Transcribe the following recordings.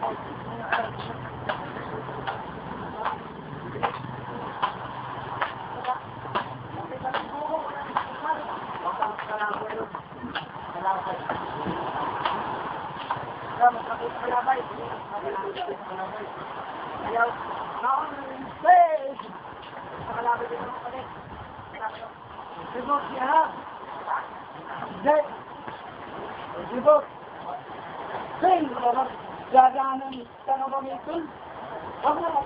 Ayaw. Naon, space! Nakalaban din ako ulit. Sibok siya. Hindi. Sibok. Sing! Gaganan Zerdan'ın selamünaleyküm. Allah'a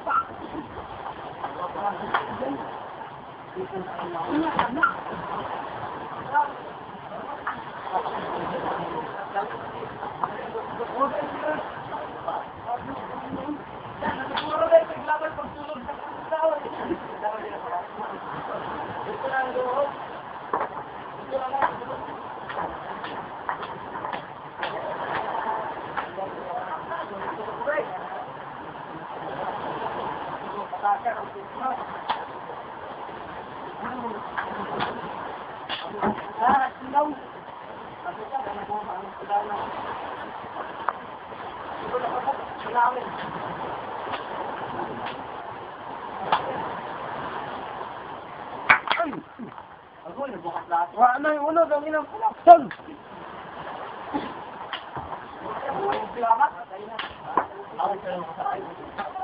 Wa na yung ulo, ang inang pulaksan. Salamat. Ako